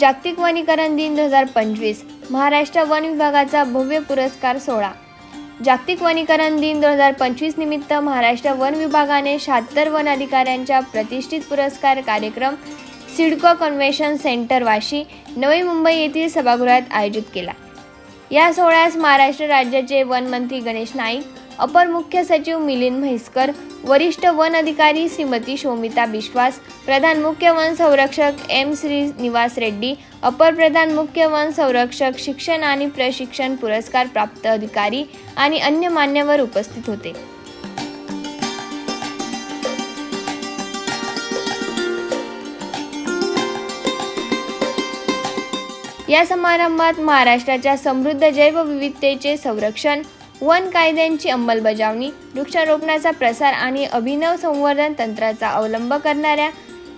जागतिक वनीकरण दिन दोन हजार पंचवीस महाराष्ट्र वन विभागाचा भव्य पुरस्कार सोहळा. जागतिक वनीकरण दिन दोन हजार पंचवीस निमित्त महाराष्ट्र वन विभागाने शहात्तर वन अधिकाऱ्यांच्या प्रतिष्ठित पुरस्कार कार्यक्रम सिडको कन्व्हेन्शन सेंटर वाशी नवी मुंबई येथील सभागृहात आयोजित केला. या सोहळ्यास महाराष्ट्र राज्याचे वनमंत्री गणेश नाईक अपर मुख्य सचिव मिलिंद म्हैसकर वरिष्ठ वन अधिकारी श्रीमती शोमिता बिश्वास प्रधान मुख्य वन संरक्षक एम श्री निवास रेड्डी अपर प्रधान मुख्य वन संरक्षक शिक्षण आणि प्रशिक्षण पुरस्कार प्राप्त अधिकारी आणि अन्य मान्यवर उपस्थित होते. या समारंभात महाराष्ट्राच्या समृद्ध जैवविविधतेचे संरक्षण वन कायद्यांची अंमलबजावणी वृक्षारोपणाचा प्रसार आणि अभिनव संवर्धन तंत्राचा अवलंब करणाऱ्या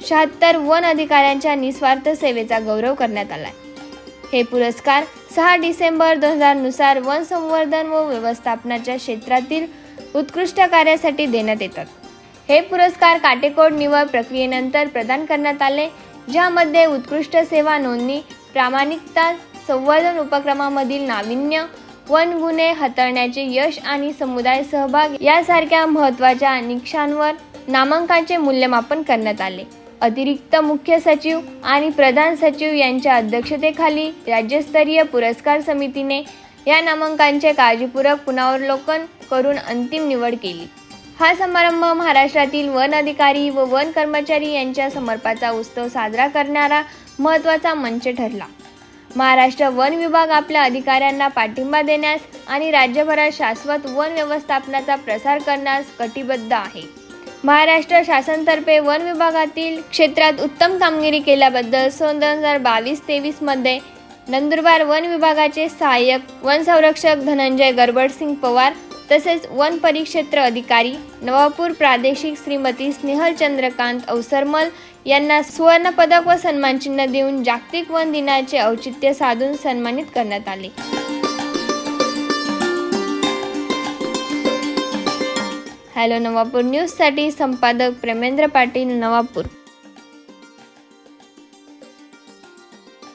शहात्तर वन अधिकाऱ्यांच्या निस्वार्थ सेवेचा गौरव करण्यात आला हे पुरस्कार सहा डिसेंबर दोन हजारनुसार वन संवर्धन व व्यवस्थापनाच्या क्षेत्रातील उत्कृष्ट कार्यासाठी देण्यात येतात. हे पुरस्कार काटेकोड निवड प्रक्रियेनंतर प्रदान करण्यात आले ज्यामध्ये उत्कृष्ट सेवा नोंदणी प्रामाणिकता संवर्धन उपक्रमामधील नाविन्य वन गुन्हे हाताळण्याचे यश आणि समुदाय सहभाग यासारख्या महत्त्वाच्या निकषांवर नामांकांचे मूल्यमापन करण्यात आले. अतिरिक्त मुख्य सचिव आणि प्रधान सचिव यांच्या अध्यक्षतेखाली राज्यस्तरीय पुरस्कार समितीने या नामांकांचे काळजीपूर्वक पुनरावलोकन करून अंतिम निवड केली. हा समारंभ महाराष्ट्रातील वन अधिकारी व वन कर्मचारी यांच्या समर्पाचा उत्सव साजरा करणारा महत्त्वाचा मंच ठरला. महाराष्ट्र वन विभाग आपल्या अधिकाऱ्यांना पाठिंबा देण्यास आणि राज्यभरात शाश्वत वन व्यवस्थापनाचा प्रसार करण्यास कटिबद्ध आहे. महाराष्ट्र शासनतर्फे वन विभागातील क्षेत्रात उत्तम कामगिरी केल्याबद्दल सन दोन हजार बावीस तेवीसमध्ये नंदुरबार वन विभागाचे सहाय्यक वन संरक्षक धनंजय गरबडसिंग पवार तसेच वन परिक्षेत्र अधिकारी नवापूर प्रादेशिक श्रीमती स्नेहल चंद्रकांत अवसरमल यांना सुवर्णपदक व सन्मानचिन्ह देऊन जागतिक वन दिनाचे औचित्य साधून सन्मानित करण्यात आले. हॅलो नवापूर न्यूजसाठी संपादक प्रेमेंद्र पाटील नवापूर.